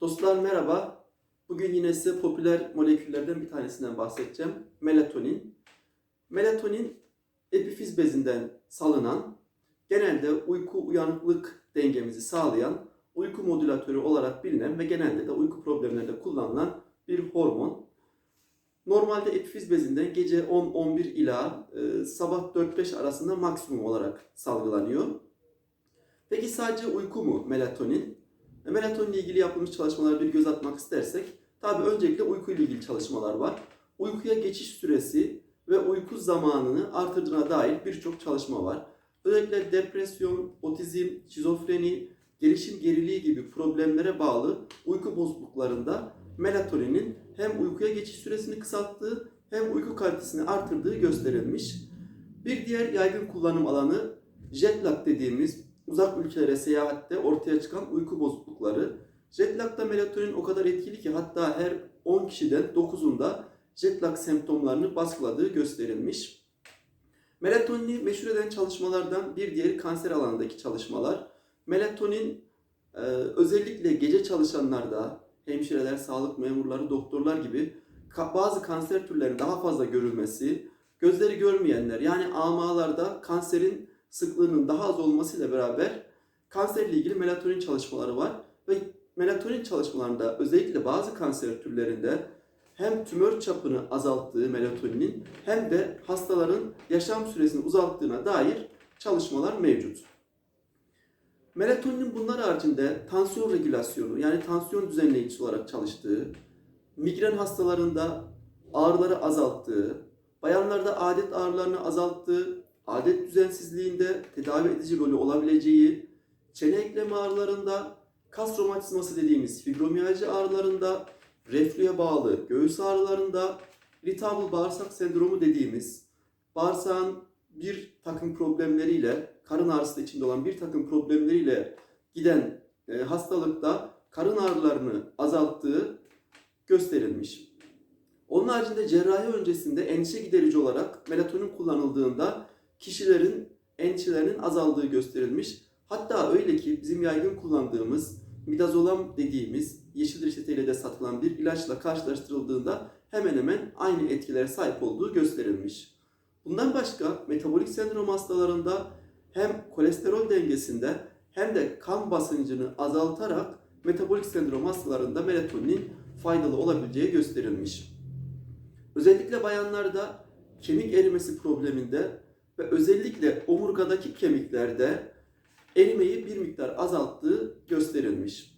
Dostlar merhaba. Bugün yine size popüler moleküllerden bir tanesinden bahsedeceğim. Melatonin. Melatonin epifiz bezinden salınan, genelde uyku uyanıklık dengemizi sağlayan uyku modülatörü olarak bilinen ve genelde de uyku problemlerinde kullanılan bir hormon. Normalde epifiz bezinden gece 10-11 ila e, sabah 4-5 arasında maksimum olarak salgılanıyor. Peki sadece uyku mu melatonin? E, Melatonin ile ilgili yapılmış çalışmalara bir göz atmak istersek, tabi öncelikle uyku ile ilgili çalışmalar var. Uykuya geçiş süresi ve uyku zamanını artırdığına dair birçok çalışma var. Özellikle depresyon, otizm, şizofreni, gelişim geriliği gibi problemlere bağlı uyku bozukluklarında melatoninin hem uykuya geçiş süresini kısalttığı hem uyku kalitesini artırdığı gösterilmiş. Bir diğer yaygın kullanım alanı jet lag dediğimiz uzak ülkelere seyahatte ortaya çıkan uyku bozuklukları. Jet lag'da melatonin o kadar etkili ki hatta her 10 kişiden 9'unda jet lag semptomlarını baskıladığı gösterilmiş. Melatonini meşhur eden çalışmalardan bir diğeri kanser alanındaki çalışmalar. Melatonin e, özellikle gece çalışanlarda, hemşireler, sağlık memurları, doktorlar gibi ka- bazı kanser türlerinin daha fazla görülmesi, gözleri görmeyenler yani amalarda kanserin sıklığının daha az olmasıyla beraber kanserle ilgili melatonin çalışmaları var ve melatonin çalışmalarında özellikle bazı kanser türlerinde hem tümör çapını azalttığı melatoninin hem de hastaların yaşam süresini uzalttığına dair çalışmalar mevcut. Melatoninin bunlar haricinde tansiyon regülasyonu yani tansiyon düzenleyicisi olarak çalıştığı, migren hastalarında ağrıları azalttığı, bayanlarda adet ağrılarını azalttığı, adet düzensizliğinde tedavi edici rolü olabileceği, çene eklem ağrılarında, kas romatizması dediğimiz fibromiyalji ağrılarında, reflüye bağlı göğüs ağrılarında, irritable bağırsak sendromu dediğimiz bağırsağın bir takım problemleriyle, karın ağrısı içinde olan bir takım problemleriyle giden e, hastalıkta karın ağrılarını azalttığı gösterilmiş. Onun haricinde cerrahi öncesinde endişe giderici olarak melatonin kullanıldığında kişilerin endişelerinin azaldığı gösterilmiş. Hatta öyle ki bizim yaygın kullandığımız midazolam dediğimiz yeşil reçeteyle de satılan bir ilaçla karşılaştırıldığında hemen hemen aynı etkilere sahip olduğu gösterilmiş. Bundan başka metabolik sendrom hastalarında hem kolesterol dengesinde hem de kan basıncını azaltarak metabolik sendrom hastalarında melatoninin faydalı olabileceği gösterilmiş. Özellikle bayanlarda kemik erimesi probleminde ve özellikle omurgadaki kemiklerde erimeyi bir miktar azalttığı gösterilmiş.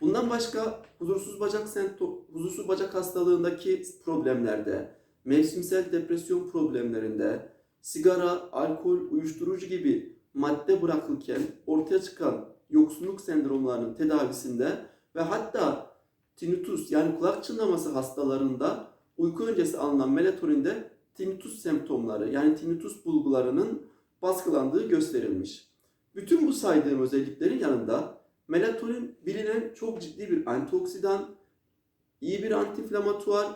Bundan başka huzursuz bacak sento, huzursuz bacak hastalığındaki problemlerde, mevsimsel depresyon problemlerinde, sigara, alkol, uyuşturucu gibi madde bırakılırken ortaya çıkan yoksunluk sendromlarının tedavisinde ve hatta tinnitus yani kulak çınlaması hastalarında uyku öncesi alınan melatoninde tinnitus semptomları yani tinnitus bulgularının baskılandığı gösterilmiş. Bütün bu saydığım özelliklerin yanında melatonin bilinen çok ciddi bir antioksidan, iyi bir antiinflamatuar,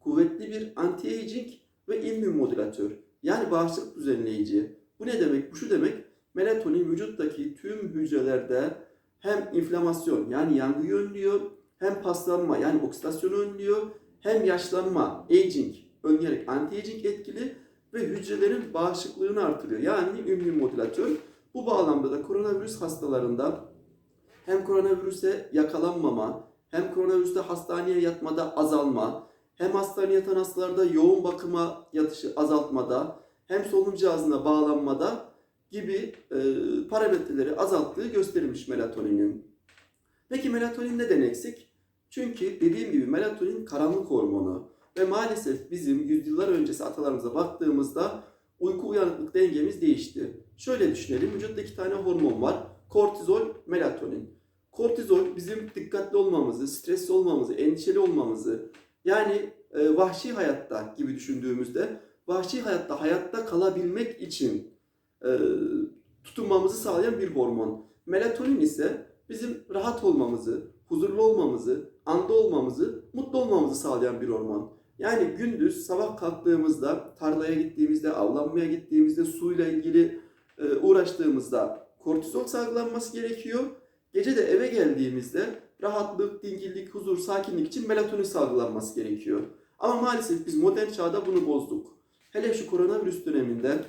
kuvvetli bir anti-aging ve immün modülatör. Yani bağışıklık düzenleyici. Bu ne demek? Bu şu demek. Melatonin vücuttaki tüm hücrelerde hem inflamasyon yani yangıyı önlüyor, hem paslanma yani oksidasyonu önlüyor, hem yaşlanma, aging önleyerek anti-aging etkili ve hücrelerin bağışıklığını artırıyor. Yani immün modülatör. Bu bağlamda da koronavirüs hastalarında hem koronavirüse yakalanmama, hem koronavirüste hastaneye yatmada azalma, hem hastaneye yatan hastalarda yoğun bakıma yatışı azaltmada, hem solunum cihazına bağlanmada gibi e, parametreleri azalttığı gösterilmiş melatoninin. Peki melatonin neden eksik? Çünkü dediğim gibi melatonin karanlık hormonu ve maalesef bizim yüzyıllar öncesi atalarımıza baktığımızda uyku uyanıklık dengemiz değişti. Şöyle düşünelim, vücutta iki tane hormon var. Kortizol, melatonin. Kortizol bizim dikkatli olmamızı, stresli olmamızı, endişeli olmamızı, yani e, vahşi hayatta gibi düşündüğümüzde vahşi hayatta hayatta kalabilmek için e, tutunmamızı sağlayan bir hormon. Melatonin ise bizim rahat olmamızı, huzurlu olmamızı, anda olmamızı, mutlu olmamızı sağlayan bir hormon. Yani gündüz sabah kalktığımızda, tarlaya gittiğimizde, avlanmaya gittiğimizde, suyla ilgili e, uğraştığımızda kortizol salgılanması gerekiyor. Gece de eve geldiğimizde rahatlık, dingillik, huzur, sakinlik için melatonin salgılanması gerekiyor. Ama maalesef biz modern çağda bunu bozduk. Hele şu koronavirüs döneminde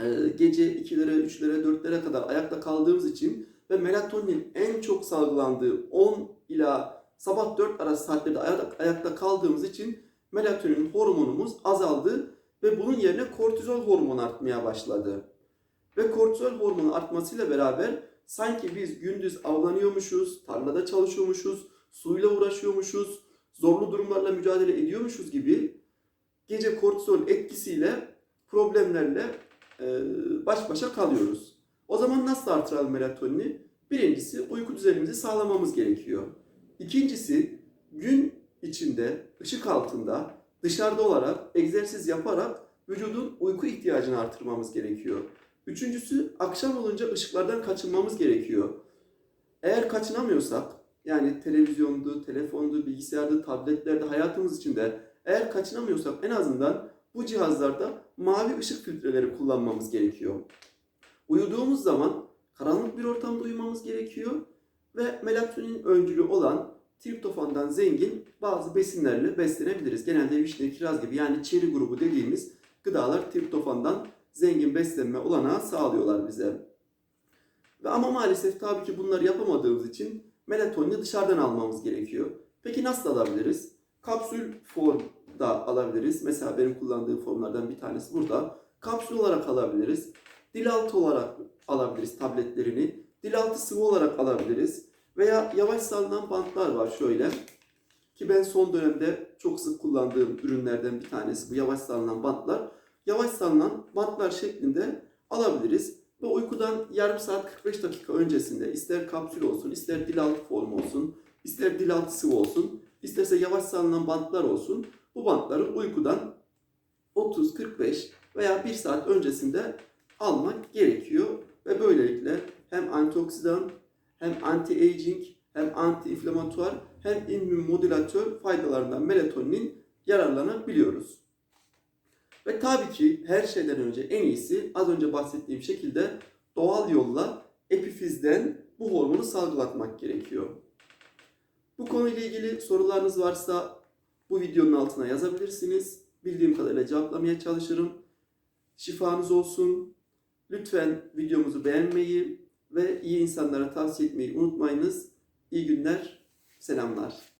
e, gece 2'lere, 3'lere, 4'lere kadar ayakta kaldığımız için ve melatonin en çok salgılandığı 10 ila sabah 4 arası saatlerde ayakta, kaldığımız için melatonin hormonumuz azaldı ve bunun yerine kortizol hormonu artmaya başladı. Ve kortizol hormonu artmasıyla beraber sanki biz gündüz avlanıyormuşuz, tarlada çalışıyormuşuz, suyla uğraşıyormuşuz, zorlu durumlarla mücadele ediyormuşuz gibi gece kortizol etkisiyle problemlerle e, baş başa kalıyoruz. O zaman nasıl artıralım melatonini? Birincisi uyku düzenimizi sağlamamız gerekiyor. İkincisi gün içinde ışık altında dışarıda olarak egzersiz yaparak vücudun uyku ihtiyacını artırmamız gerekiyor. Üçüncüsü akşam olunca ışıklardan kaçınmamız gerekiyor. Eğer kaçınamıyorsak yani televizyondu, telefondu, bilgisayardı, tabletlerde hayatımız içinde eğer kaçınamıyorsak en azından bu cihazlarda mavi ışık filtreleri kullanmamız gerekiyor. Uyuduğumuz zaman karanlık bir ortamda uyumamız gerekiyor ve melatonin öncülü olan triptofandan zengin bazı besinlerle beslenebiliriz. Genelde vişne, kiraz gibi yani çeri grubu dediğimiz gıdalar triptofandan zengin beslenme olanağı sağlıyorlar bize. Ve ama maalesef tabii ki bunları yapamadığımız için melatonini dışarıdan almamız gerekiyor. Peki nasıl alabiliriz? Kapsül formda alabiliriz. Mesela benim kullandığım formlardan bir tanesi burada. Kapsül olarak alabiliriz. Dil altı olarak alabiliriz tabletlerini. Dil altı sıvı olarak alabiliriz. Veya yavaş salınan bantlar var şöyle. Ki ben son dönemde çok sık kullandığım ürünlerden bir tanesi bu yavaş salınan bantlar. Yavaş salınan bantlar şeklinde alabiliriz. Ve uykudan yarım saat 45 dakika öncesinde ister kapsül olsun, ister dil altı formu olsun, ister dil altı sıvı olsun, isterse yavaş salınan bantlar olsun. Bu bantları uykudan 30, 45 veya 1 saat öncesinde almak gerekiyor. Ve böylelikle hem antioksidan hem anti-aging hem anti-inflamatuar hem immün faydalarından melatoninin yararlanabiliyoruz. Ve tabii ki her şeyden önce en iyisi az önce bahsettiğim şekilde doğal yolla epifizden bu hormonu salgılatmak gerekiyor. Bu konuyla ilgili sorularınız varsa bu videonun altına yazabilirsiniz. Bildiğim kadarıyla cevaplamaya çalışırım. Şifanız olsun. Lütfen videomuzu beğenmeyi ve iyi insanlara tavsiye etmeyi unutmayınız. İyi günler, selamlar.